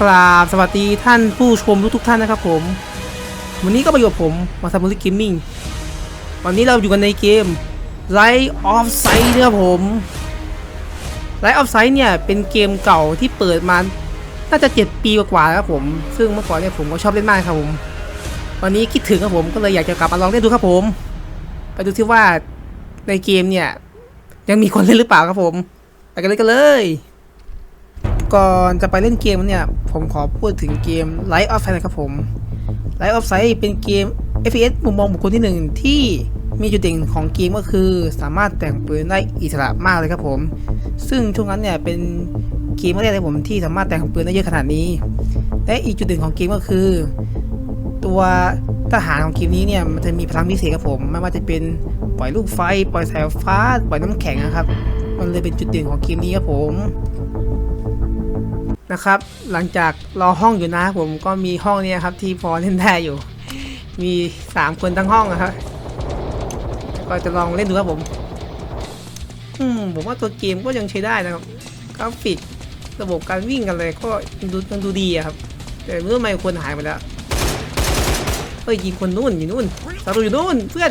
กราบสวัสดีท่านผู้ชมทุกทุกๆท่านนะครับผม วันนี้ก็มาอยู่กับผมมาซามุริกิมมิ่งวันนี้เราอยู่กันในเกม Light of Sight นะครับผม Light of Sight เนี่ยเป็นเกมเก่าที่เปิดมาน่าจะ 7 ปีกว่าๆแล้วครับผม ซึ่งเมื่อก่อนเนี่ยผมก็ชอบเล่นมากครับผม วันนี้คิดถึงครับผมก็เลยอยากจะกลับมาลองเล่นดูครับผม ไปดูที่ว่าในเกมเนี่ยยังมีคนเล่นหรือเปล่าครับผม ไปกันเลยกันเลย ก่อนจะไปเล่นเกมเนี่ย ผมขอพูดถึงเกม Light of Sight ครับผม Light of Sight เป็นเกม FPS มุมมองบุคคลที่หนึ่งที่มีจุดเด่นของเกมก็คือสามารถแต่งปืนได้อิสระมากเลยครับผม ซึ่งช่วงนั้นเนี่ยเป็นเกมแรกเลยผมที่สามารถแต่งปืนได้เยอะขนาดนี้ และอีกจุดเด่นของเกมก็คือ ตัวทหารของเกมนี้เนี่ยมันจะมีพลังพิเศษครับผมไม่ว่าจะเป็นปล่อยลูกไฟ ปล่อยสายฟ้า ปล่อยน้ำแข็งนะครับ มันเลยเป็นจุดเด่นของเกมนี้ครับผม นะครับ หลังจากรอห้องอยู่นะผมก็มีห้องเนี้ครับที่พอเล่นได้อยู่ มีสามคนทั้งห้องนะครับก็จะลองเล่นดูครับผม อืมผมว่าตัวเกมก็ยังใช้ได้นะครับกราฟิกระบบการวิ่งกันเลยก็ยังดูยังดูดีอะครับ แต่เมื่อไม่คนหายไปแล้วเฮ้ยยิงคนนู่นอยู่นู่นสารุอยู่นู่นเพื่อน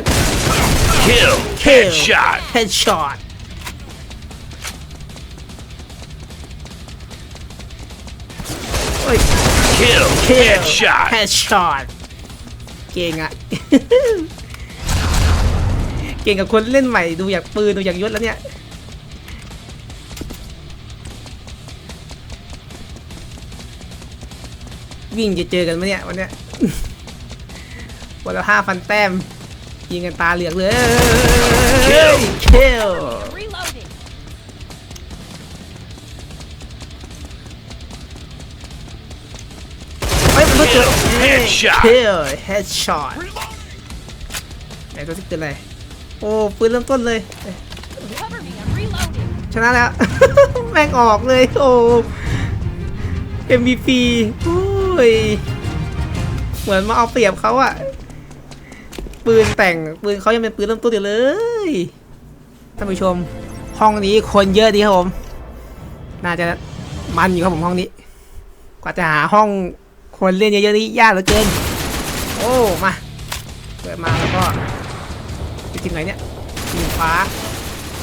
Kill. Kill. Headshot. headshot Kill. kill Headshot. headshot เก่งอะ เก่งกับคนเล่นใหม่ดูอยากปืนดูอยากยศแล้วเนี่ย วิ่งจะเจอกันไหมเนี่ยวันเนี้ย วันละห้าพันแต้ม ยิงกันตาเหลือกเลย Headshot คิลเฮดช็อตไหนตัวที่เกิดอะไร โอ้ปืนเริ่มต้นเลย ชนะแล้ว แม่งออกเลย โอ้ MVP โอ้ย เหมือนมาเอาเปรียบเขาอะปืนแต่ง ปืนเขายังเป็นปืนเริ่มต้นอยู่เลยท่านผู้ชมห้องนี้คนเยอะดีครับผม น่าจะมันอยู่ครับผมห้องนี้ กว่าจะหาห้อง คนเล่นเยอะๆนี่ยากเหลือเกิน โอ้ มาเปิดมาแล้วก็ไปถึงไหนเนี่ยสีฟ้า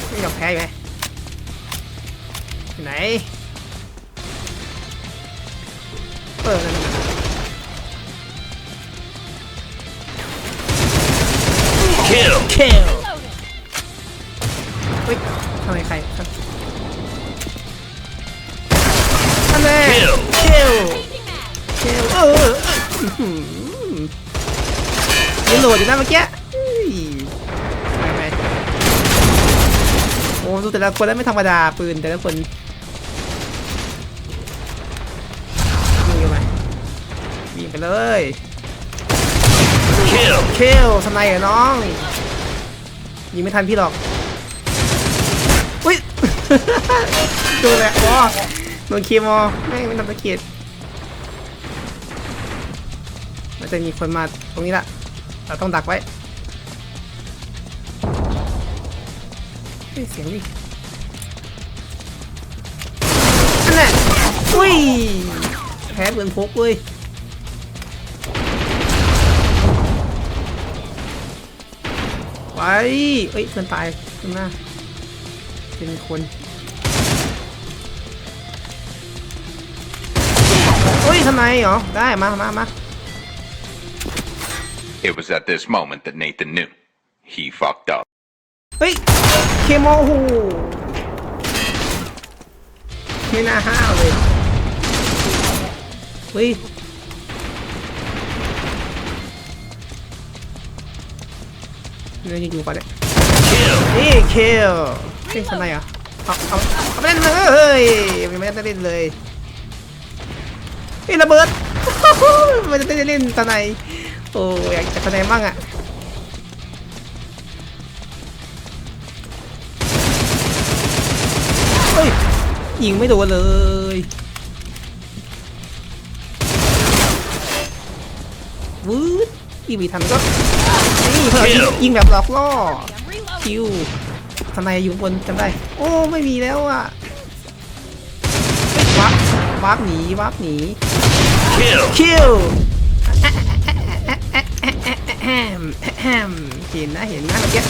ไม่ยอมแพ้อยู่ไหมไหนเออนั่นน่ะ Kill. เคลเฮ้ยทำไมใครครับอันแน่ Kill เคล อื้อหือยังโหลดอยู่นะเมื่อกี้เฮ้ยไปไปโอ้ดูแต่ละคนแล้วไม่ธรรมดาปืนแต่ละคนยิงกันไปยิงไปเลย Kill. เคลสไนเหรอน้องยิงไม่ทันพี่หรอกอุ้ยดูแหละอ๋อโดนเคมอแม่งไม่ทำตะเกียบ มันจะมีคนมาตรงนี้ละเราต้องดักไว้เสียงดินั่นแหละอุ้ยแพ้เบือนพกเว้ยไปเอ้ยมันตายข้างหน้าเป็นคนเฮ้ยทำไมเหรอ ได้ มามามา It was at this moment that Nathan knew. He fucked up. เฮ้ย เคมอโอ้โหไม่น่าห้าวเลย เฮ้ยเนี่ยอยู่ๆก่อนเนี่ย Kill. นี่เคลเฮ้ยทำไมอะเอาเอาเอาไปเล่นเลยยังไม่ได้เล่นเลยเฮ้ยระเบิดมันจะได้เล่นตอนไหน อ้อยากจะตอนไหนบ้างอะเฮ้ยยิงไม่โดนเลย วืดยิงไม่ทันก็นี่เพื่อนยิงยิงแบบหลอกล่อ I'm reloading. คิวทนายอยู่ข้างบนจำได้ โอ้ ไม่มีแล้วอะเฮ้ยวับวับหนีวับหนี Kill. คิว เห็นนะเห็นนะเมื่อกี้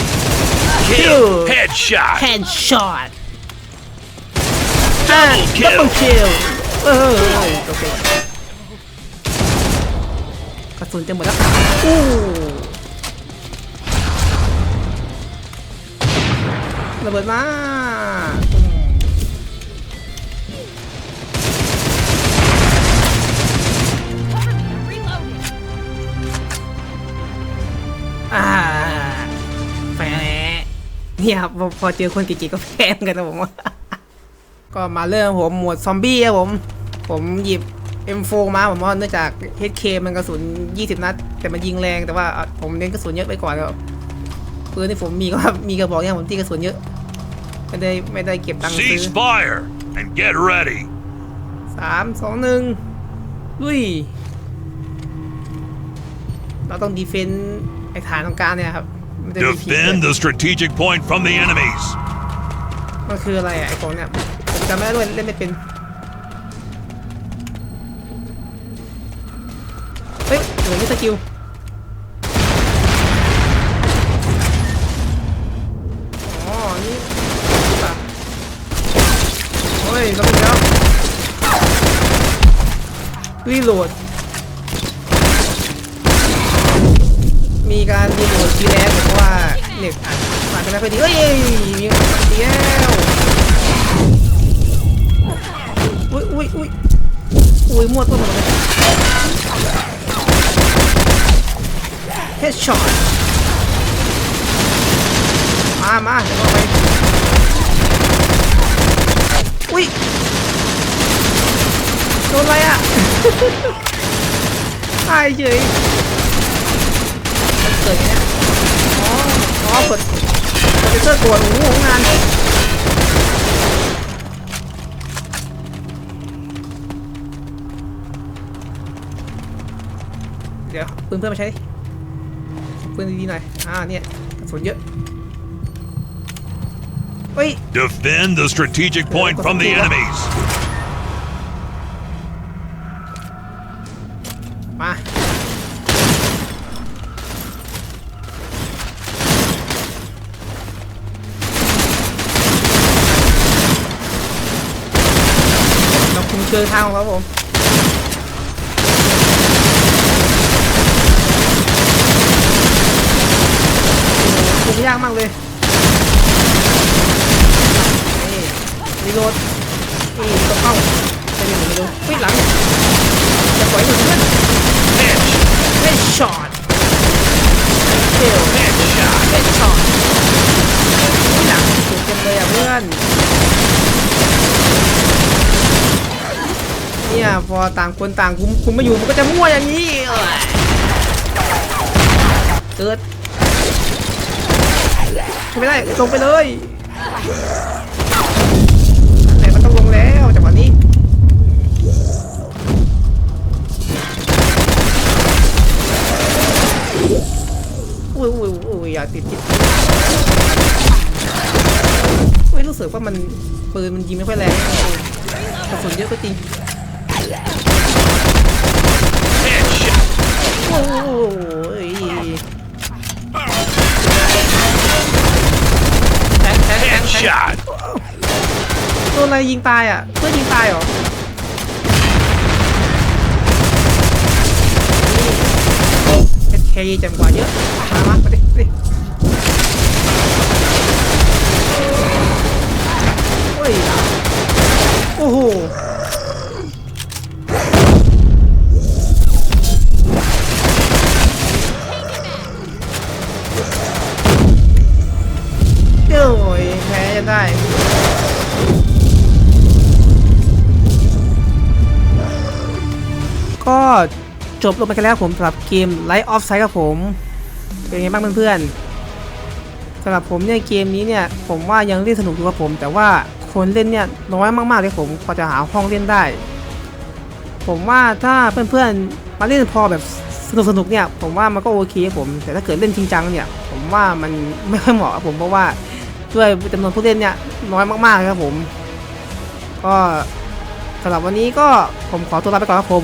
Kill. Headshot. แฮนช็อต Double ดับเบิล kill. คิวเออโอเคกระสุนจะหมดแล้วอู้ระเบิดมา เนี่ยครับพอพอเจอคนเก๋ๆก็แพ้เหมือนกันนะผมว่าก็มาเริ่มผมหมวดซอมบี้ครับผม ผมหยิบ M4 มาผมว่าเนื่องจาก HK มันกระสุน 20 นัด แต่มันยิงแรงแต่ว่าอะผมเน้นกระสุนเยอะไปก่อนครับปืนที่ผมมีก็มีกระบอกเนี่ยผมที่กระสุนเยอะไม่ได้ไม่ได้เก็บตังค์ซื้อ Cease fire and get ready. สามสองหนึ่งลุย เราต้องดีเฟนต์ไอ้ฐานตรงกลางเนี่ยครับ มันจะมีผี Defend the strategic point from the enemies. มันคืออะไรอะไอ้ของเนี่ยผมจำไม่ได้ด้วยเล่นไม่เป็นเฮ้ยเหมือนไม่สกิลอ๋อนี่ป่ะเฮ้ยเราไปแล้วรีโหลด มีการรีโหลดทีแรกเพราะว่าเน็ตอัดผ่านไปแล้วพอดีเฮ้ยมีคนเดียวอุ้ยอุ้ยอุ้ยอุ้ยมั่วต้นหมดเลยเฮดช็อตมามาเดี๋ยวเราไปอุ้ยโดนอะไรอะตายเฉย กิดอย่างเนี้ยอ๋ออ๋อเปิดเปิดเซอร์ตัวหนูของงานเดี๋ยวปืนเพื่อนมาใช้ดิปืนดีๆหน่อยอ่าเนี่ยกระสุนเยอะเฮ้ย Defend the strategic point from the enemies. คุมเชิงทางของเราครับผมคุมยากมากเลย นี่รีโหลดนี่ต้องเข้าไปดูไปดูปิดหลัง จะปล่อยหนึ่งเพื่อน Headshot. เฮดช็อตเฮล Headshot. เฮดช็อตนี่หนังสุดจังเลยอะเพื่อน เนี่ย พอต่างคนต่างคุมคุมไม่อยู่มันก็จะมั่วอย่างนี้เกิดไม่ได้ลงไปเลยไหนมันต้องลงแล้วจังหวะนี้อุ้ยอุ้ยอุ้ยอย่าติดติดไม่รู้สึกว่ามันปืนมันยิงไม่ค่อยแรงกระสุนเยอะก็จริง ยแทงแทงแทงแทง Headshot. โดนอะไรยิงตายอะ เพื่อนยิงตายเหรอ เอสเคจังกว่าเยอะ มามามาดิมาดิ จบลงไปกันแล้วผมสำหรับเกม Light of Sight ครับผม เป็นไงบ้างเพื่อนๆสำหรับผมเนี่ยเกมนี้เนี่ยผมว่ายังเล่นสนุกอยู่ครับผม แต่ว่าคนเล่นเนี่ยน้อยมากๆเลยผมพอจะหาห้องเล่นได้ ผมว่าถ้าเพื่อนๆมาเล่นพอแบบสนุกๆเนี่ยผมว่ามันก็โอเคครับผมแต่ถ้าเกิดเล่นจริงจังเนี่ยผมว่ามันไม่ค่อยเหมาะครับผมเพราะว่าด้วยจำนวนผู้เล่นเนี่ยน้อยมากๆครับผม ก็สำหรับวันนี้ก็ผมขอตัวลาไปก่อนครับผม